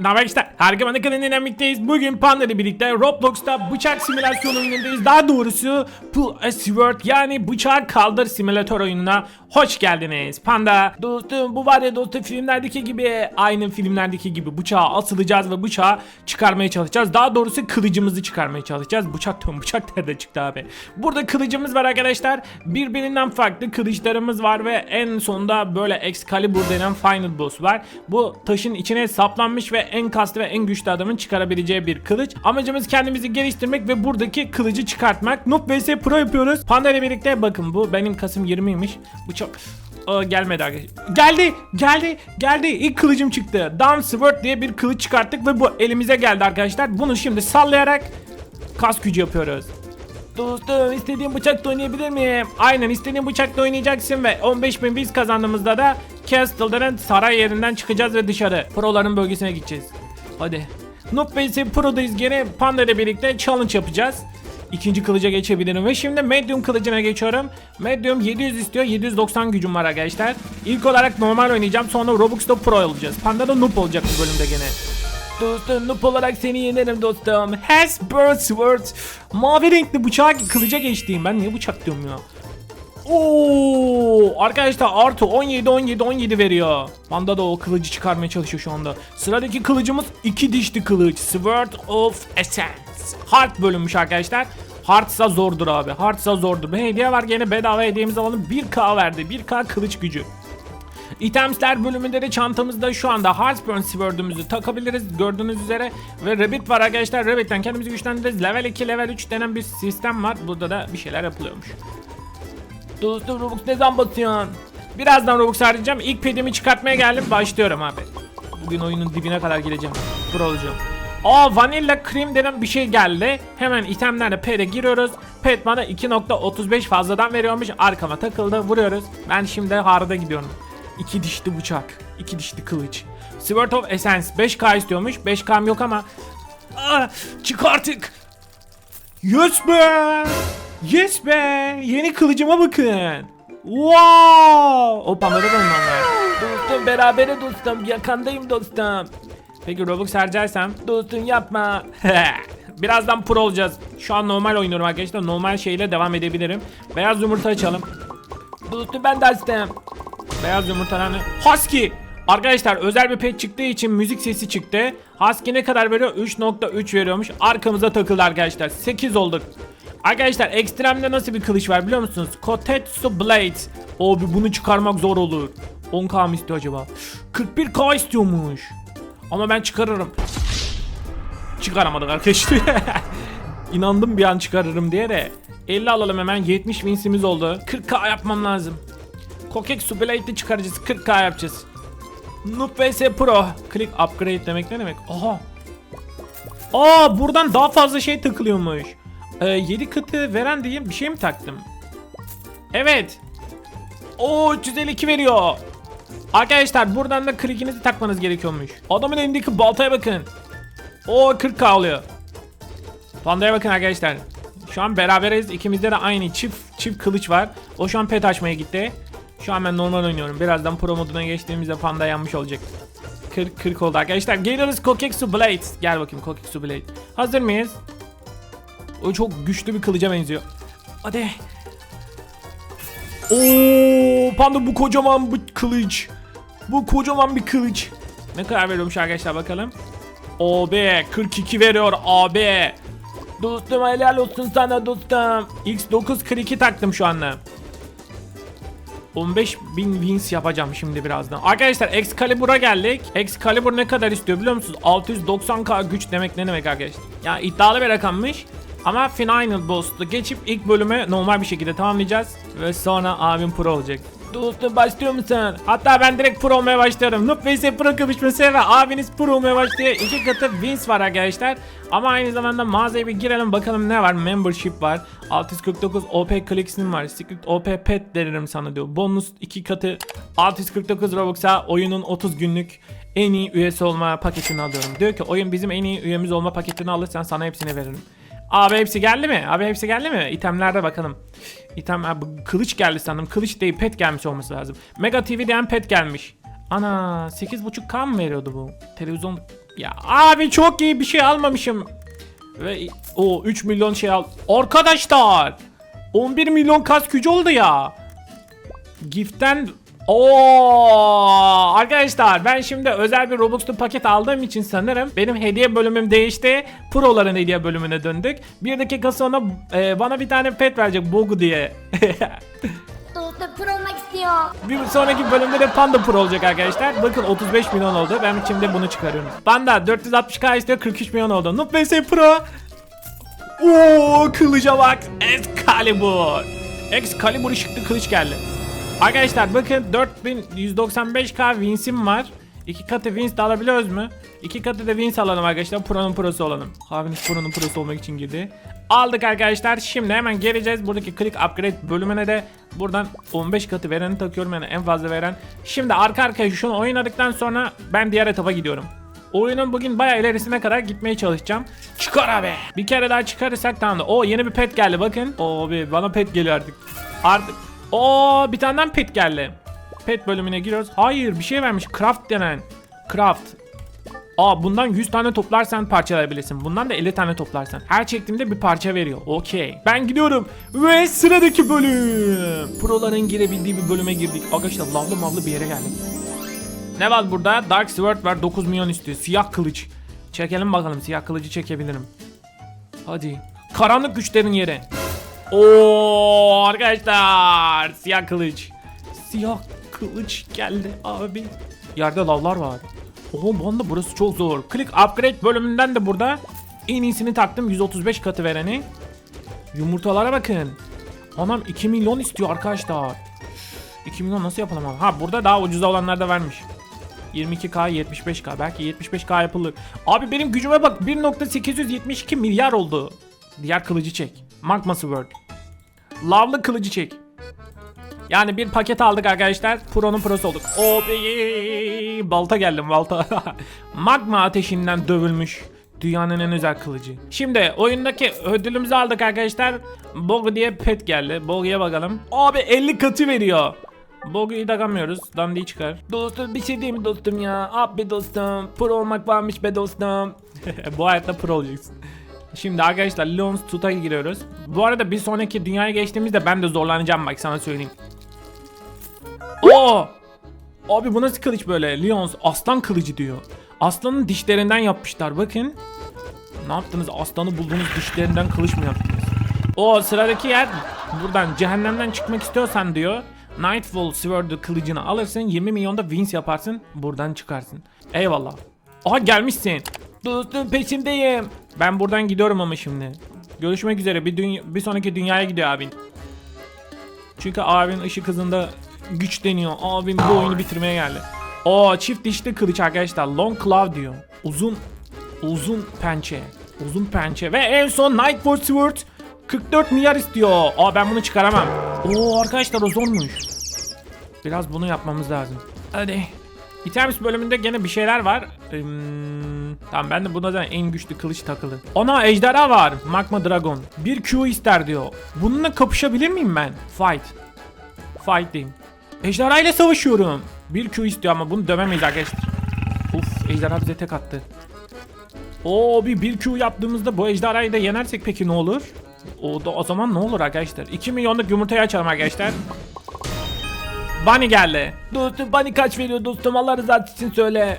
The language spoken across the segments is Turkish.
Ne haber işte? Harika Bana kanalından birlikteyiz. Bugün Panda ile birlikte Roblox'ta bıçak simülasyon oyunundayız. Daha doğrusu Pull a Sword yani bıçak kaldır simülatör oyununa hoş geldiniz. Panda dostum bu var ya dostum filmlerdeki gibi aynı filmlerdeki gibi bıçağa asılacağız ve bıçağı çıkarmaya çalışacağız. Daha doğrusu kılıcımızı çıkarmaya çalışacağız. Bıçak tüm bıçak nerede çıktı abi? Burada kılıcımız var arkadaşlar. Birbirinden farklı kılıçlarımız var ve en sonunda böyle Excalibur denen final boss var. Bu taşın içine saplanmış ve en kaslı ve en güçlü adamın çıkarabileceği bir kılıç. Amacımız kendimizi geliştirmek ve buradaki kılıcı çıkartmak. Noob vs Pro yapıyoruz. Panda ile birlikte bakın bu benim Kasım 20'ymiş. Bu çok... Aa, gelmedi arkadaşlar. Geldi, geldi, geldi. İlk kılıcım çıktı. Down Sword diye bir kılıç çıkarttık ve bu elimize geldi arkadaşlar. Bunu şimdi sallayarak kas gücü yapıyoruz. Dostum istediğin bıçakla oynayabilir miyim? Aynen istediğin bıçakla oynayacaksın ve 15.000 biz kazandığımızda da Castle'ların saray yerinden çıkacağız ve dışarı Pro'ların bölgesine gideceğiz. Hadi. Noob vs Pro'dayız gene Panda ile birlikte challenge yapacağız. İkinci kılıca geçebilirim ve şimdi medium kılıcına geçiyorum. Medium 700 istiyor 790 gücüm var arkadaşlar. İlk olarak normal oynayacağım sonra Robux'ta pro olacağız. Panda da noob olacak bu bölümde gene. Dostum noob olarak seni yenerim dostum. Hasbro Sword. Mavi renkli bıçağı kılıca geçtiğim. Ben niye bıçak diyorum ya? Oo, arkadaşlar artı 17 17 17 veriyor. Panda da o kılıcı çıkarmaya çalışıyor şu anda. Sıradaki kılıcımız iki dişli kılıç. Sword of Essence. Hard bölünmüş arkadaşlar. Hardsa zordur abi. Hardsa zordur. Bir hediye var gene bedava hediyemizi alalım. 1k verdi. 1k kılıç gücü. İtemsler bölümünde de çantamızda şu anda Heartburn Sword'ümüzü takabiliriz gördüğünüz üzere. Ve Rabbit var arkadaşlar. Rabbit'ten kendimizi güçlendiririz. Level 2, level 3 denen bir sistem var. Burada da bir şeyler yapılıyormuş. Dostum Robux ne zaman batıyorsun? Birazdan Robux harcayacağım. İlk pedimi çıkartmaya geldim. Başlıyorum abi. Bugün oyunun dibine kadar geleceğim. Pro olacağım. Aa Vanilla Cream denen bir şey geldi. Hemen itemlerle ped'e giriyoruz. Ped bana 2.35 fazladan veriyormuş. Arkama takıldı. Vuruyoruz. Ben şimdi hard'a gidiyorum. İki dişli bıçak. iki dişli kılıç. Sword of Essence 5k istiyormuş. 5k'm yok ama. Aa, çık artık. Yes be! Yes be! Yeni kılıcıma bakın. Wow! O pamada da. Dostum berabere dostum. Yakandayım dostum. Peki Robux harcarsam? Dostum yapma. Birazdan pro olacağız. Şu an normal oynuyorum arkadaşlar. Normal şeyle devam edebilirim. Beyaz yumurta açalım. Dostum ben de açtım. Beyaz yumurtalarını. Husky! Arkadaşlar özel bir pet çıktığı için müzik sesi çıktı. Husky ne kadar veriyor? 3.3 veriyormuş. Arkamıza takıldı arkadaşlar. 8 olduk. Arkadaşlar ekstremde nasıl bir kılıç var biliyor musunuz? Kotetsu Blade. Abi bunu çıkarmak zor olur. 10k mı istiyor acaba? 41k istiyormuş. Ama ben çıkarırım. Çıkaramadık arkadaşlar. İnandım bir an çıkarırım diye de. 50 alalım hemen 70 winsimiz oldu. 40k yapmam lazım. Kokek Blade'de çıkaracağız 40k yapacağız. Noob vs Pro. Click upgrade demek ne demek? Aha. Aa buradan daha fazla şey takılıyormuş. Ee, 7 katı veren diyeyim bir şey mi taktım? Evet. Oo 352 veriyor. Arkadaşlar buradan da click'inizi takmanız gerekiyormuş. Adamın elindeki baltaya bakın. O 40k alıyor. Pandaya bakın arkadaşlar. Şu an beraberiz. İkimizde de aynı çift çift kılıç var. O şu an pet açmaya gitti. Şu an ben normal oynuyorum. Birazdan pro moduna geçtiğimizde panda yanmış olacak. 40 40 oldu arkadaşlar. Geliyoruz Kokeksu Blade. Gel bakayım Kokeksu Blade. Hazır mıyız? O çok güçlü bir kılıca benziyor. Hadi. Oo, panda bu kocaman bir kılıç. Bu kocaman bir kılıç. Ne kadar veriyormuş arkadaşlar bakalım. OB 42 veriyor AB. Dostum helal olsun sana dostum. X9 42 taktım şu anda. 15.000 wins yapacağım şimdi birazdan. Arkadaşlar Excalibur'a geldik. Excalibur ne kadar istiyor biliyor musunuz? 690k güç demek ne demek arkadaşlar? Ya iddialı bir rakammış. Ama final boss'u geçip ilk bölümü normal bir şekilde tamamlayacağız. Ve sonra abim pro olacak. Dostum başlıyor musun? Hatta ben direkt pro olmaya başlıyorum. Noob vs pro kapışması ve abiniz pro olmaya başlıyor. İki katı wins var arkadaşlar. Ama aynı zamanda mağazaya bir girelim bakalım ne var. Membership var. 649 OP Collection var. Secret OP Pet derim sana diyor. Bonus iki katı 649 Robux'a oyunun 30 günlük en iyi üyesi olma paketini alıyorum. Diyor ki oyun bizim en iyi üyemiz olma paketini alırsan sana hepsini veririm. Abi hepsi geldi mi? Abi hepsi geldi mi? İtemlerde bakalım. İtem abi kılıç geldi sandım. Kılıç değil pet gelmiş olması lazım. Mega TV diyen pet gelmiş. Ana 8.5k mı veriyordu bu? Televizyon Ya abi çok iyi bir şey almamışım. Ve o 3 milyon şey al. Arkadaşlar 11 milyon kas gücü oldu ya. Gift'ten Oo arkadaşlar ben şimdi özel bir Robux'lu paket aldığım için sanırım benim hediye bölümüm değişti. Pro'ların hediye bölümüne döndük. Bir dakika sonra e, bana bir tane pet verecek Bogu diye. Dostum pro olmak istiyor. bir sonraki bölümde de Panda Pro olacak arkadaşlar. Bakın 35 milyon oldu. Ben şimdi bunu çıkarıyorum. Panda 460k istiyor 43 milyon oldu. Noob vs Pro. Oo kılıca bak. Excalibur. Excalibur ışıklı kılıç geldi. Arkadaşlar bakın 4195k Wins'im var. İki katı Wins de alabiliyoruz mu? İki katı da Wins alalım arkadaşlar. Pro'nun prosu olalım. Abiniz Pro'nun prosu olmak için girdi. Aldık arkadaşlar. Şimdi hemen geleceğiz. Buradaki Click Upgrade bölümüne de buradan 15 katı vereni takıyorum. Yani en fazla veren. Şimdi arka arkaya şunu oynadıktan sonra ben diğer etapa gidiyorum. Oyunun bugün bayağı ilerisine kadar gitmeye çalışacağım. Çıkar abi. Bir kere daha çıkarırsak tamam. O yeni bir pet geldi bakın. Oo abi bana pet geliyor artık. Artık. Oo bir tane pet geldi. Pet bölümüne giriyoruz. Hayır bir şey vermiş. Craft denen. Craft. Aa bundan 100 tane toplarsan parçalayabilirsin. Bundan da 50 tane toplarsan. Her çektiğimde bir parça veriyor. Okey. Ben gidiyorum. Ve sıradaki bölüm. Proların girebildiği bir bölüme girdik. Arkadaşlar lavlı mavlı bir yere geldik. Ne var burada? Dark Sword var 9 milyon istiyor. Siyah kılıç. Çekelim bakalım siyah kılıcı çekebilirim. Hadi. Karanlık güçlerin yeri. Oo arkadaşlar siyah kılıç. Siyah kılıç geldi abi. Yerde lavlar var. Oho bunda burası çok zor. Click upgrade bölümünden de burada en iyisini taktım 135 katı vereni. Yumurtalara bakın. Anam 2 milyon istiyor arkadaşlar. 2 milyon nasıl yapalım abi? Ha burada daha ucuza olanlar da vermiş. 22k 75k belki 75k yapılır. Abi benim gücüme bak 1.872 milyar oldu. Diğer kılıcı çek. Magma Sword. Lavlı kılıcı çek. Yani bir paket aldık arkadaşlar. Pro'nun prosu olduk. O balta geldim balta. Magma ateşinden dövülmüş. Dünyanın en özel kılıcı. Şimdi oyundaki ödülümüzü aldık arkadaşlar. Bogu diye pet geldi. Bogu'ya bakalım. Abi 50 katı veriyor. Bogu'yu takamıyoruz. Dandiyi çıkar. Dostum bir şey diyeyim dostum ya? Abi dostum. Pro olmak varmış be dostum. Bu hayatta pro olacaksın. Şimdi arkadaşlar Leon's Tut'a giriyoruz. Bu arada bir sonraki dünyaya geçtiğimizde ben de zorlanacağım bak sana söyleyeyim. Oo! Abi bu nasıl kılıç böyle? Leon's aslan kılıcı diyor. Aslanın dişlerinden yapmışlar bakın. Ne yaptınız? Aslanı bulduğunuz dişlerinden kılıç mı yaptınız? O sıradaki yer buradan cehennemden çıkmak istiyorsan diyor. Nightfall Sword'u kılıcını alırsın 20 milyonda wins yaparsın buradan çıkarsın. Eyvallah. Aha gelmişsin. Dostum peşindeyim. Ben buradan gidiyorum ama şimdi. Görüşmek üzere bir, dünya, bir sonraki dünyaya gidiyor abin. Çünkü abin ışık hızında güçleniyor. Abim bu oyunu bitirmeye geldi. Oo çift dişli kılıç arkadaşlar. Long claw diyor. Uzun uzun pençe. Uzun pençe ve en son Nightfall Sword 44 milyar istiyor. Aa ben bunu çıkaramam. Oo arkadaşlar o zormuş. Biraz bunu yapmamız lazım. Hadi. Items bölümünde gene bir şeyler var. Hmm, tamam ben de buna da en güçlü kılıç takılı. Ona ejderha var. Magma Dragon. Bir Q ister diyor. Bununla kapışabilir miyim ben? Fight. Fight diyeyim. Ejderha ile savaşıyorum. Bir Q istiyor ama bunu dövemeyiz arkadaşlar. Uf ejderha bize tek attı. Oo bir 1 Q yaptığımızda bu ejderhayı da yenersek peki ne olur? O da o zaman ne olur arkadaşlar? 2 milyonluk yumurtayı açalım arkadaşlar. Bunny geldi. Dostum Bunny kaç veriyor dostum Allah rızası için söyle.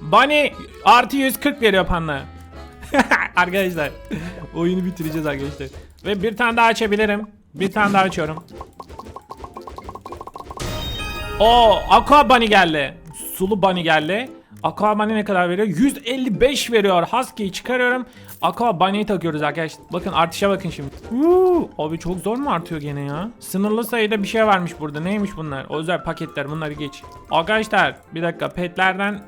Bunny artı 140 veriyor panda. arkadaşlar oyunu bitireceğiz arkadaşlar. Ve bir tane daha açabilirim. Bir tane daha açıyorum. O Aqua Bunny geldi. Sulu Bunny geldi. Aqua Bunny ne kadar veriyor? 155 veriyor. Husky'yi çıkarıyorum. Aqua Bunny'yi takıyoruz arkadaşlar. Bakın artışa bakın şimdi. Uuu, abi çok zor mu artıyor gene ya? Sınırlı sayıda bir şey varmış burada. Neymiş bunlar? Özel paketler. Bunları geç. Arkadaşlar bir dakika. Petlerden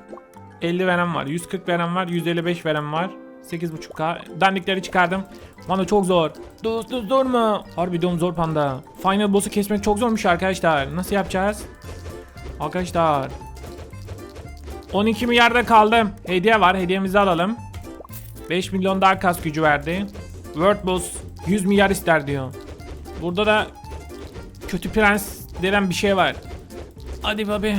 50 veren var. 140 veren var. 155 veren var. 8.5k. Dandikleri çıkardım. Bana çok zor. Dostum zor mu? Harbiden zor panda. Final boss'u kesmek çok zormuş arkadaşlar. Nasıl yapacağız? Arkadaşlar 12 milyarda kaldım. Hediye var. Hediyemizi alalım. 5 milyon daha kas gücü verdi. World Boss 100 milyar ister diyor. Burada da kötü prens denen bir şey var. Hadi babi.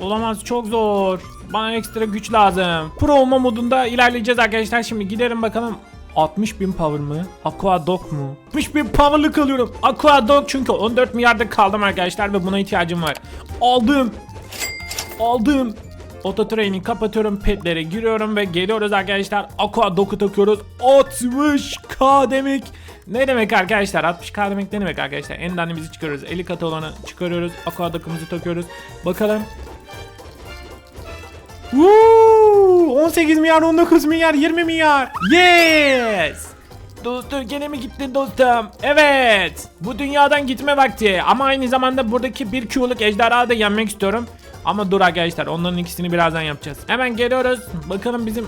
Olamaz çok zor. Bana ekstra güç lazım. Pro olma modunda ilerleyeceğiz arkadaşlar. Şimdi gidelim bakalım. 60 bin power mı? Aqua Dog mu? 60 bin power'lık alıyorum. Aqua Dog çünkü 14 milyarda kaldım arkadaşlar ve buna ihtiyacım var. Aldım. Aldım. Auto training kapatıyorum petlere giriyorum ve geliyoruz arkadaşlar Aqua Dog'u takıyoruz 60k demek Ne demek arkadaşlar 60k demek ne demek arkadaşlar En danimizi çıkarıyoruz 50 katı olanı çıkarıyoruz Aqua Dog'umuzu takıyoruz Bakalım Woo! 18 milyar 19 milyar 20 milyar Yes Dostum gene mi gittin dostum? Evet. Bu dünyadan gitme vakti. Ama aynı zamanda buradaki bir Q'luk ejderhayı da yenmek istiyorum. Ama dur arkadaşlar onların ikisini birazdan yapacağız. Hemen geliyoruz. Bakalım bizim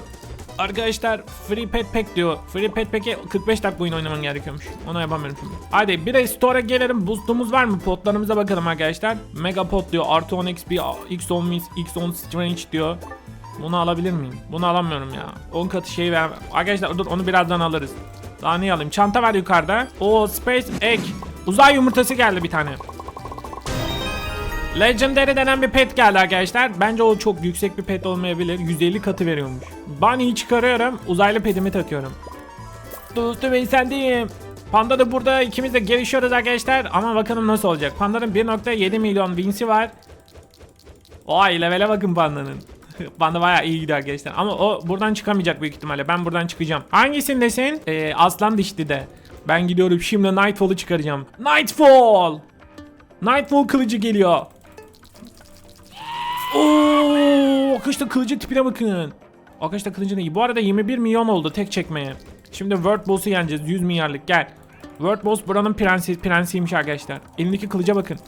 arkadaşlar Free Pet Pack diyor. Free Pet Pack'e 45 dakika oyun oynaman gerekiyormuş. Onu yapamıyorum şimdi. Hadi bir de store'a gelelim. Boost'umuz var mı? Potlarımıza bakalım arkadaşlar. Mega Pot diyor. Artı 10 XP, X10 Miss, X10 Strange diyor. Bunu alabilir miyim? Bunu alamıyorum ya. 10 katı şey ver. Arkadaşlar dur onu birazdan alırız. Daha ne alayım? Çanta var yukarıda. O Space Egg. Uzay yumurtası geldi bir tane. Legendary denen bir pet geldi arkadaşlar. Bence o çok yüksek bir pet olmayabilir. 150 katı veriyormuş. Bunny'i çıkarıyorum. Uzaylı petimi takıyorum. Dostum ben sendeyim. Panda da burada ikimiz de gelişiyoruz arkadaşlar. Ama bakalım nasıl olacak. Panda'nın 1.7 milyon wins'i var. Vay levele bakın pandanın. Panda bayağı iyi gidiyor arkadaşlar. Ama o buradan çıkamayacak büyük ihtimalle. Ben buradan çıkacağım. Hangisindesin? Ee, aslan dişli de. Ben gidiyorum şimdi Nightfall'u çıkaracağım. Nightfall! Nightfall kılıcı geliyor. Oo, arkadaşlar kılıcı tipine bakın. Arkadaşlar kılıcı iyi. Bu arada 21 milyon oldu tek çekmeye. Şimdi World Boss'u yeneceğiz 100 milyarlık gel. World Boss buranın prensi, prensiymiş arkadaşlar. Elindeki kılıca bakın.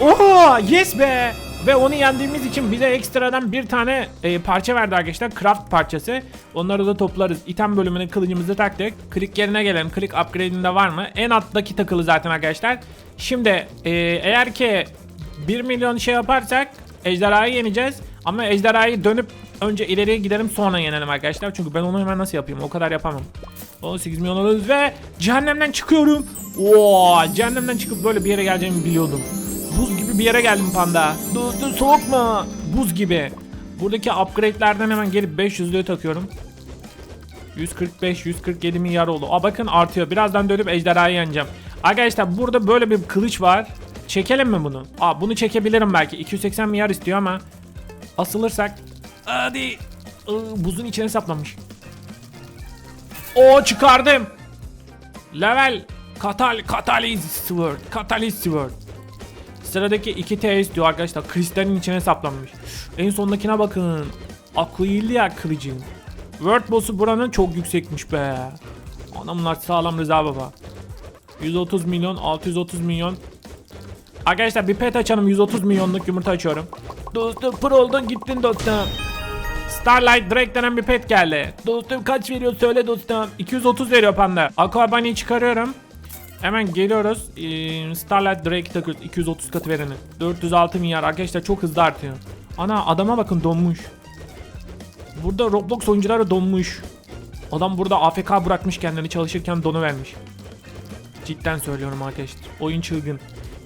Oha yes be. Ve onu yendiğimiz için bize ekstradan bir tane e, parça verdi arkadaşlar. Craft parçası. Onları da toplarız. İtem bölümüne kılıcımızı taktık. Click yerine gelelim. Click upgrade'inde var mı? En alttaki takılı zaten arkadaşlar. Şimdi e, eğer ki 1 milyon şey yaparsak ejderhayı yeneceğiz. Ama ejderhayı dönüp önce ileriye gidelim sonra yenelim arkadaşlar. Çünkü ben onu hemen nasıl yapayım? O kadar yapamam. 18 milyon alırız ve cehennemden çıkıyorum. Oo, cehennemden çıkıp böyle bir yere geleceğimi biliyordum. Buz gibi bir yere geldim panda. Dostum soğuk mu? Buz gibi. Buradaki upgrade'lerden hemen gelip 500'lüğü takıyorum. 145 147 milyar oldu. Aa bakın artıyor. Birazdan dönüp ejderhayı yeneceğim. Arkadaşlar burada böyle bir kılıç var. Çekelim mi bunu? Aa bunu çekebilirim belki. 280 milyar istiyor ama asılırsak hadi Iı, buzun içine saplamış. O çıkardım. Level Katal Catalyst Sword. Catalyst Sword. Sıradaki 2 T istiyor arkadaşlar. Kristalin içine saplanmış. En sondakine bakın. Aquila kılıcı. World Boss'u buranın çok yüksekmiş be. Adamlar sağlam Rıza baba. 130 milyon, 630 milyon. Arkadaşlar bir pet açalım 130 milyonluk yumurta açıyorum. Dostum pro oldun gittin dostum. Starlight Drake denen bir pet geldi. Dostum kaç veriyor söyle dostum. 230 veriyor panda. Aqua çıkarıyorum. Hemen geliyoruz. Ee, Starlight Drake takıyoruz. 230 katı vereni. 406 milyar. Arkadaşlar çok hızlı artıyor. Ana adama bakın donmuş. Burada Roblox oyuncuları donmuş. Adam burada AFK bırakmış kendini çalışırken donu vermiş. Cidden söylüyorum arkadaşlar. Oyun çılgın.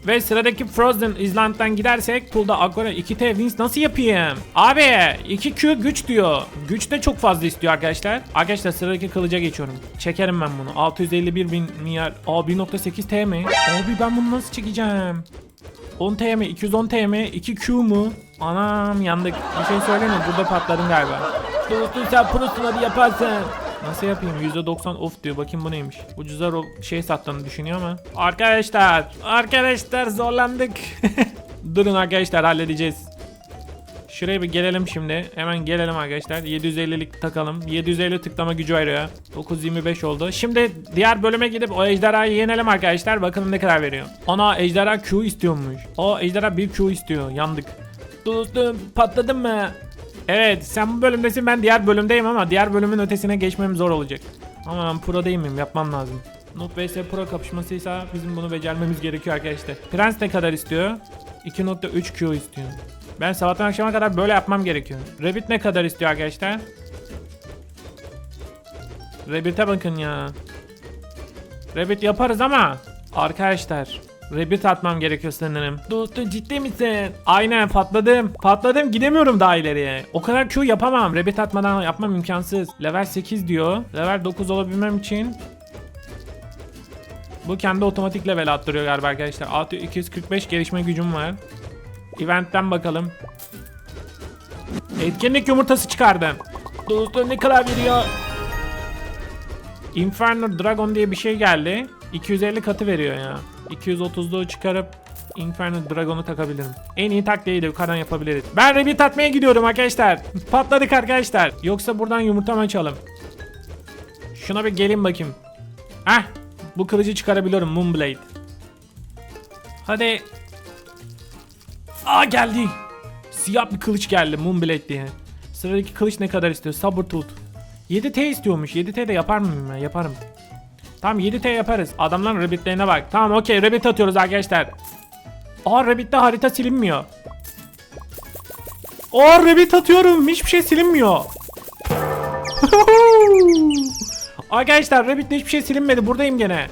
Ve sıradaki Frozen Island'dan gidersek Pool'da Agora 2T Wins nasıl yapayım? Abi 2Q güç diyor. Güç de çok fazla istiyor arkadaşlar. Arkadaşlar sıradaki kılıca geçiyorum. Çekerim ben bunu. 651 bin milyar. Aa 1.8 T mi? Abi ben bunu nasıl çekeceğim? 10 T mi? 210 T mi? 2Q mu? Anam yandık. Bir şey söyleme burada patladım galiba. Dostum sen prosun hadi yaparsın. Nasıl yapayım? %90 off diyor. Bakayım bu neymiş. Ucuza şey sattığını düşünüyor ama. Arkadaşlar. Arkadaşlar zorlandık. Durun arkadaşlar halledeceğiz. Şuraya bir gelelim şimdi. Hemen gelelim arkadaşlar. 750'lik takalım. 750 tıklama gücü ayırıyor. 925 oldu. Şimdi diğer bölüme gidip o ejderhayı yenelim arkadaşlar. Bakalım ne kadar veriyor. Ana ejderha Q istiyormuş. O ejderha bir Q istiyor. Yandık. Dostum patladın mı? Evet sen bu bölümdesin ben diğer bölümdeyim ama diğer bölümün ötesine geçmem zor olacak. Ama ben pro değil miyim yapmam lazım. Noob vs pro kapışmasıysa bizim bunu becermemiz gerekiyor arkadaşlar. Prens ne kadar istiyor? 2.3 Q istiyor. Ben sabahtan akşama kadar böyle yapmam gerekiyor. Rabbit ne kadar istiyor arkadaşlar? Rabbit'e bakın ya. Rabbit yaparız ama arkadaşlar Rabbit atmam gerekiyor sanırım. Dostum ciddi misin? Aynen patladım. Patladım gidemiyorum daha ileriye. O kadar Q yapamam. Rabbit atmadan yapmam imkansız. Level 8 diyor. Level 9 olabilmem için bu kendi otomatik level attırıyor galiba arkadaşlar. Artı 245 gelişme gücüm var. Eventten bakalım. Etkinlik yumurtası çıkardım. Dostum ne kadar veriyor? Inferno Dragon diye bir şey geldi. 250 katı veriyor ya. 230'luğu çıkarıp Inferno Dragon'u takabilirim. En iyi taktiği de yukarıdan yapabiliriz. Ben Rabbit atmaya gidiyorum arkadaşlar. Patladık arkadaşlar. Yoksa buradan yumurta mı açalım? Şuna bir gelin bakayım. Heh. Bu kılıcı çıkarabiliyorum Moonblade. Hadi. Aa geldi. Siyah bir kılıç geldi Moonblade diye. Sıradaki kılıç ne kadar istiyor? Sabertooth. 7T istiyormuş. 7T de yapar mıyım ben? Yaparım. Tamam 7T yaparız. Adamların rabbitlerine bak. Tamam okey rabbit atıyoruz arkadaşlar. Aa rabbitte harita silinmiyor. Aa rabbit atıyorum. Hiçbir şey silinmiyor. arkadaşlar rabbitte hiçbir şey silinmedi. Buradayım gene.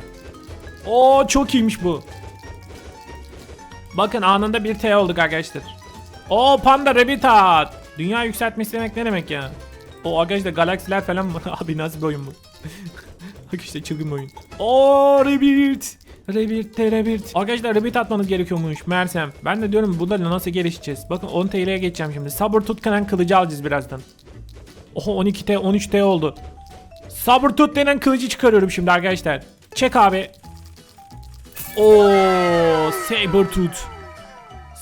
Oo çok iyiymiş bu. Bakın anında bir T olduk arkadaşlar. O panda rabbit at. Dünya yükseltmesi demek ne demek ya? O arkadaşlar galaksiler falan var. Abi nasıl bir oyun bu? Bak işte çılgın oyun. O rabbit. Rabbit de rabbit. Arkadaşlar rabbit atmanız gerekiyormuş Mersem. Ben de diyorum bunlarla nasıl gelişeceğiz? Bakın 10 TL'ye geçeceğim şimdi. Sabır tutkanan kılıcı alacağız birazdan. Oho 12T 13T oldu. Sabır tut denen kılıcı çıkarıyorum şimdi arkadaşlar. Çek abi. Oo,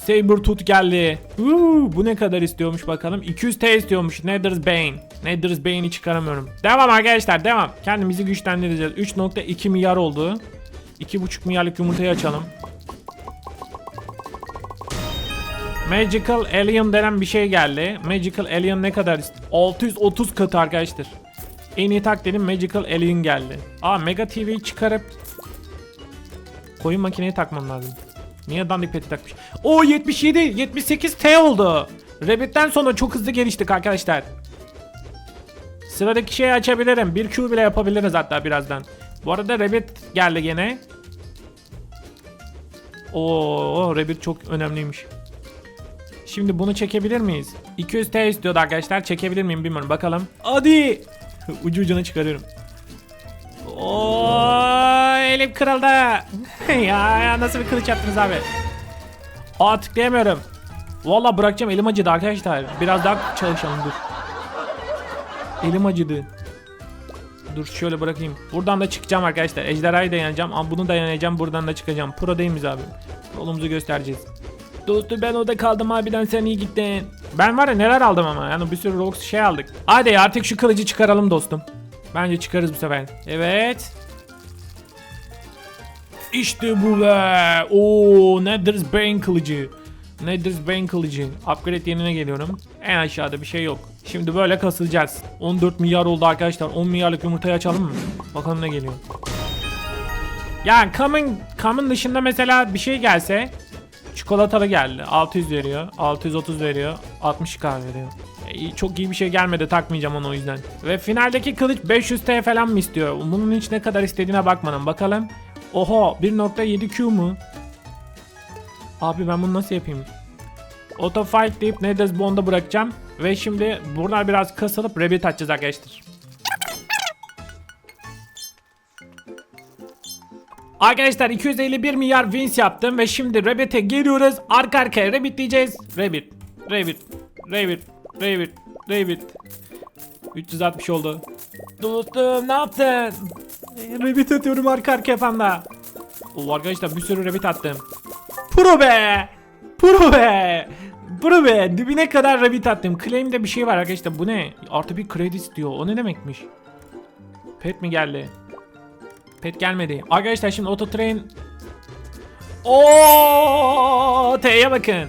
Sabertooth geldi. Uuu, bu ne kadar istiyormuş bakalım. 200T istiyormuş. Nether's Bane. Nether's Bane'i çıkaramıyorum. Devam arkadaşlar devam. Kendimizi güçlendireceğiz. 3.2 milyar oldu. 2.5 milyarlık yumurtayı açalım. Magical Alien denen bir şey geldi. Magical Alien ne kadar ist- 630 katı arkadaşlar. En iyi taktiğim Magical Alien geldi. Aa Mega TV'yi çıkarıp Koyun makineyi takmam lazım. Niye dandik peti takmış? O 77, 78 T oldu. Rabbit'ten sonra çok hızlı geliştik arkadaşlar. Sıradaki şeyi açabilirim. Bir Q bile yapabiliriz hatta birazdan. Bu arada Rabbit geldi gene. Oo, Rabbit çok önemliymiş. Şimdi bunu çekebilir miyiz? 200 T istiyordu arkadaşlar. Çekebilir miyim bilmiyorum. Bakalım. Hadi. Ucu ucuna çıkarıyorum. Oo, elim kırıldı. ya, nasıl bir kılıç yaptınız abi? Aa tıklayamıyorum. Valla bırakacağım elim acıdı arkadaşlar. Biraz daha çalışalım dur. Elim acıdı. Dur şöyle bırakayım. Buradan da çıkacağım arkadaşlar. Ejderhayı da yeneceğim. Ama bunu da yeneceğim. Buradan da çıkacağım. Pro değil miyiz abi? Yolumuzu göstereceğiz. Dostum ben orada kaldım abiden sen iyi gittin. Ben var ya neler aldım ama yani bir sürü Rox şey aldık. Hadi artık şu kılıcı çıkaralım dostum. Bence çıkarız bu sefer. Evet. İşte bu be. Oo, Nether's Bane kılıcı. Nether's Bane kılıcı. Upgrade yerine geliyorum. En aşağıda bir şey yok. Şimdi böyle kasılacağız. 14 milyar oldu arkadaşlar. 10 milyarlık yumurtayı açalım mı? Bakalım ne geliyor. Yani common, common dışında mesela bir şey gelse Çikolatalı geldi. 600 veriyor. 630 veriyor. 60k veriyor. E, çok iyi bir şey gelmedi takmayacağım onu o yüzden. Ve finaldeki kılıç 500 T falan mı istiyor? Bunun hiç ne kadar istediğine bakmadım. Bakalım. Oho 1.7 Q mu? Abi ben bunu nasıl yapayım? Auto fight deyip Nether's Bond'a bırakacağım. Ve şimdi buradan biraz kasılıp rabbit atacağız arkadaşlar. Arkadaşlar 251 milyar wins yaptım ve şimdi Rabbit'e geliyoruz. Arka arkaya Rabbit diyeceğiz. Rabbit, Rabbit, Rabbit, Rabbit, Rabbit. 360 oldu. Dostum ne yaptın? Rabbit atıyorum arka arkaya panda. Oo arkadaşlar bir sürü Rabbit attım. Pro be! Pro be! Pro be! Dibine kadar Rabbit attım. Claim'de bir şey var arkadaşlar. Bu ne? Artı bir kredi istiyor. O ne demekmiş? Pet mi geldi? Pet gelmedi. Arkadaşlar şimdi auto train Oo, T'ye bakın.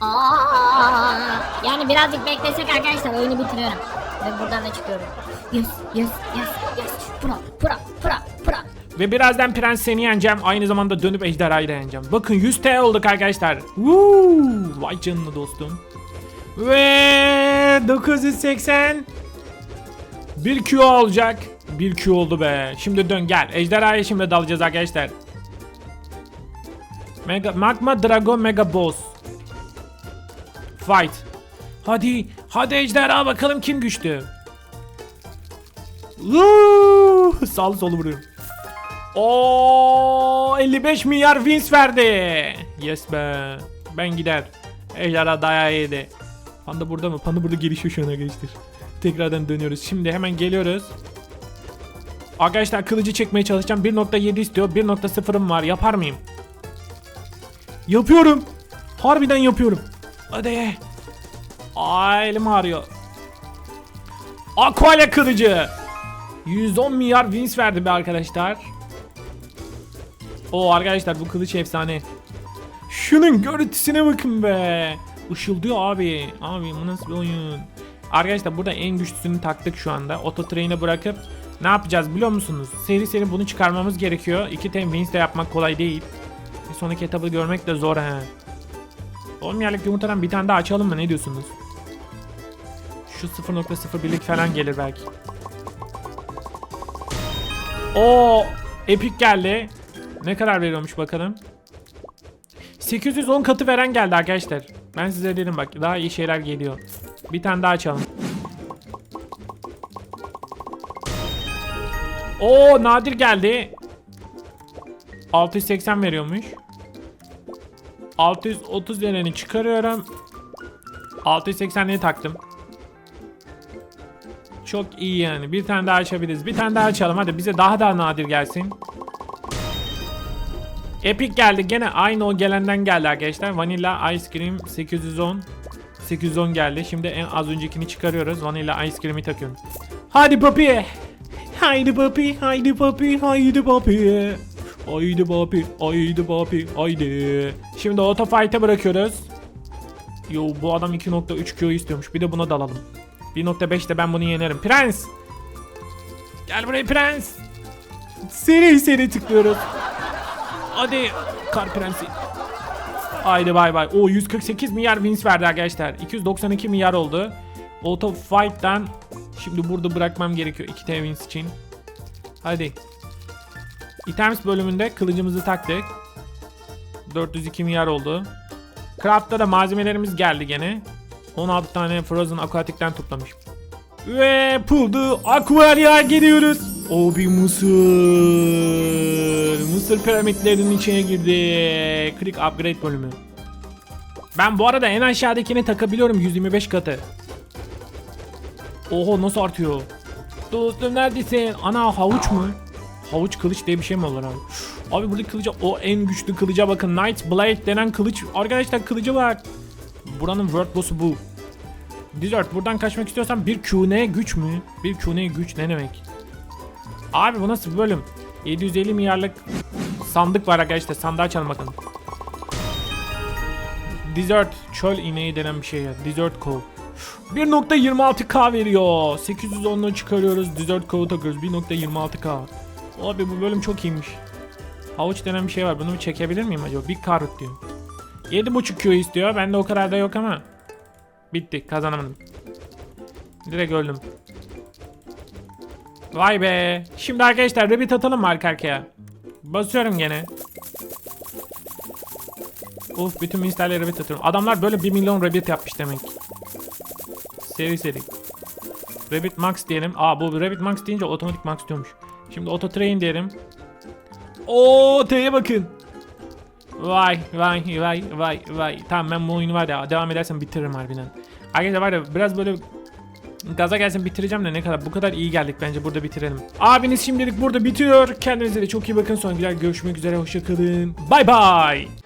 Aa, yani birazcık beklesek arkadaşlar oyunu bitiriyorum. Ve buradan da çıkıyorum. Yes, yes, yes, yes. Pro, pro, pro, pro. Ve birazdan prens seni yeneceğim. Aynı zamanda dönüp ejderhayı da yeneceğim. Bakın 100 T olduk arkadaşlar. Woo! Vay canına dostum. Ve 980 1 Q olacak. 1 Q oldu be. Şimdi dön gel. Ejderhaya şimdi dalacağız arkadaşlar. Mega, Magma Drago Mega Boss. Fight. Hadi. Hadi ejderha bakalım kim güçlü. Woo! Sağlı solu vuruyor. Oo 55 milyar wins verdi. Yes be. Ben gider. Ejderha dayağı yedi. Panda burada mı? Panda burada şu an arkadaşlar. Tekrardan dönüyoruz. Şimdi hemen geliyoruz. Arkadaşlar kılıcı çekmeye çalışacağım. 1.7 istiyor. 1.0'ım var. Yapar mıyım? Yapıyorum. Harbiden yapıyorum. Hadi. Aa elim ağrıyor. Aquale kılıcı. 110 milyar wins verdi be arkadaşlar. O arkadaşlar bu kılıç efsane. Şunun görüntüsüne bakın be. Işıldıyor abi. Abi bu nasıl bir oyun? Arkadaşlar burada en güçlüsünü taktık şu anda. Auto train'e bırakıp ne yapacağız biliyor musunuz? Seri seri bunu çıkarmamız gerekiyor. 2 tem wins de yapmak kolay değil. Bir sonraki etabı görmek de zor he. 10 milyarlık yumurtadan bir tane daha açalım mı ne diyorsunuz? Şu 0.01'lik falan gelir belki. O epik geldi. Ne kadar veriyormuş bakalım. 810 katı veren geldi arkadaşlar. Ben size dedim bak daha iyi şeyler geliyor. Bir tane daha açalım. O nadir geldi. 680 veriyormuş. 630 vereni çıkarıyorum. 680'liği taktım. Çok iyi yani. Bir tane daha açabiliriz. Bir tane daha açalım. Hadi bize daha da nadir gelsin. Epic geldi. Gene aynı o gelenden geldi arkadaşlar. Vanilla Ice Cream 810. 810 geldi. Şimdi en az öncekini çıkarıyoruz. Vanilla Ice Cream'i takıyorum. Hadi papi. Haydi papi. Haydi papi. Haydi papi. Haydi papi. Haydi papi. Haydi. Şimdi auto fight'e bırakıyoruz. Yo bu adam 2.3 Q istiyormuş. Bir de buna dalalım. 1.5'te ben bunu yenerim. Prens. Gel buraya prens. Seri seri tıklıyoruz. Hadi kar prensi. Haydi bay bay. O 148 milyar wins verdi arkadaşlar. 292 milyar oldu. Auto fight'tan şimdi burada bırakmam gerekiyor 2 T wins için. Hadi. Items bölümünde kılıcımızı taktık. 402 milyar oldu. Craft'ta da malzemelerimiz geldi gene. 16 tane Frozen Aquatic'ten toplamış. Ve Pool'du Aquaria gidiyoruz. O bir Mısır. Mısır piramitlerinin içine girdi. Click upgrade bölümü. Ben bu arada en aşağıdakini takabiliyorum 125 katı. Oho nasıl artıyor? Dostum neredesin? Ana havuç mu? Havuç kılıç diye bir şey mi olur abi? Abi burada kılıca o en güçlü kılıca bakın. Knight Blade denen kılıç. Arkadaşlar kılıcı var. Buranın world boss'u bu. Dessert buradan kaçmak istiyorsan bir QN güç mü? Bir QN güç ne demek? Abi bu nasıl bir bölüm? 750 milyarlık sandık var arkadaşlar. Sandığı açalım bakalım. Dessert çöl ineği denen bir şey ya. Dessert Cove. 1.26k veriyor. 810'u çıkarıyoruz. Dessert Cove'u takıyoruz. 1.26k. Abi bu bölüm çok iyiymiş. Havuç denen bir şey var. Bunu bir çekebilir miyim acaba? Big Carrot diyor. 7.5 Q istiyor. Bende o kadar da yok ama. Bitti. Kazanamadım. Direkt öldüm. Vay be. Şimdi arkadaşlar rabbit atalım mı arka arkaya? Basıyorum gene. Uf bütün mislerle rabbit atıyorum. Adamlar böyle 1 milyon rabbit yapmış demek. Seri seri. Rabbit max diyelim. Aa bu rabbit max deyince otomatik max diyormuş. Şimdi auto train diyelim. Oo T'ye bakın. Vay vay vay vay vay. Tamam ben bu oyunu var ya devam edersem bitiririm harbiden. Arkadaşlar var ya biraz böyle gaza gelsin bitireceğim de ne kadar bu kadar iyi geldik bence burada bitirelim. Abiniz şimdilik burada bitiyor. Kendinize de çok iyi bakın. Sonra güzel görüşmek üzere. Hoşçakalın. Bay bay.